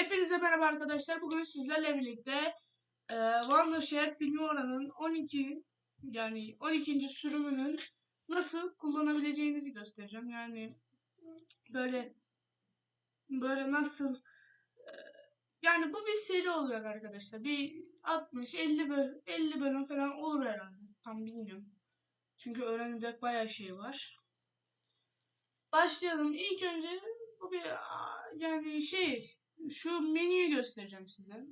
Hepinize merhaba arkadaşlar. Bugün sizlerle birlikte e, Wondershare filmi oranın 12 yani 12. sürümünün nasıl kullanabileceğinizi göstereceğim. Yani böyle böyle nasıl e, yani bu bir seri olacak arkadaşlar. Bir 60 50 bölüm, 50 bölüm falan olur herhalde. Tam bilmiyorum. Çünkü öğrenecek bayağı şey var. Başlayalım. İlk önce bu bir yani şey şu menüyü göstereceğim size.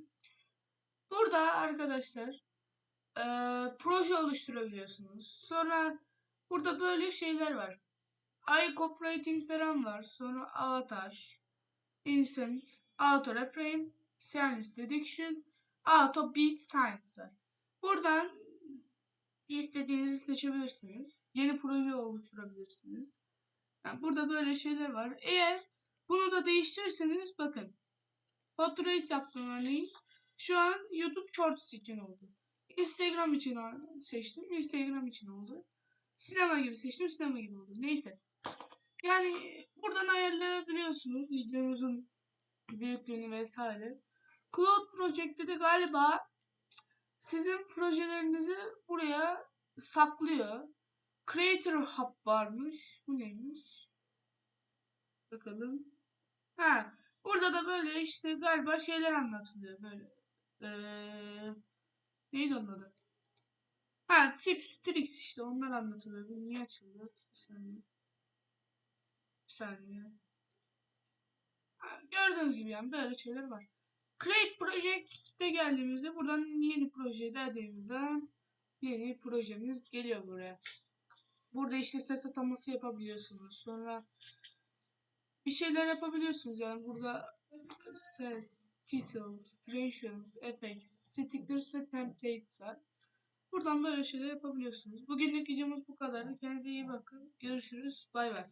Burada arkadaşlar e, proje oluşturabiliyorsunuz. Sonra burada böyle şeyler var. iCopywriting falan var. Sonra avatar, instant, auto reframe, science deduction, auto beat science var. Buradan istediğinizi seçebilirsiniz. Yeni proje oluşturabilirsiniz. Yani burada böyle şeyler var. Eğer bunu da değiştirirseniz bakın. Portrait yaptım örneğin. Şu an YouTube Shorts için oldu. Instagram için seçtim. Instagram için oldu. Sinema gibi seçtim. Sinema gibi oldu. Neyse. Yani buradan ayarlayabiliyorsunuz videonuzun büyüklüğünü vesaire. Cloud Project'te de galiba sizin projelerinizi buraya saklıyor. Creator Hub varmış. Bu neymiş? Bakalım. Ha, burada da böyle işte galiba şeyler anlatılıyor böyle. Ee, neydi onun adı? Ha, tips, tricks işte onlar anlatılıyor. Bu niye açıldı? Bir saniye. Bir saniye. Ha, gördüğünüz gibi yani böyle şeyler var. Create Project'e geldiğimizde buradan yeni proje dediğimizde yeni projemiz geliyor buraya. Burada işte ses ataması yapabiliyorsunuz. Sonra bir şeyler yapabiliyorsunuz yani burada ses, titles, transitions, effects, stickers ve templates var. Buradan böyle şeyler yapabiliyorsunuz. Bugünlük videomuz bu kadar. Kendinize iyi bakın. Görüşürüz. Bay bay.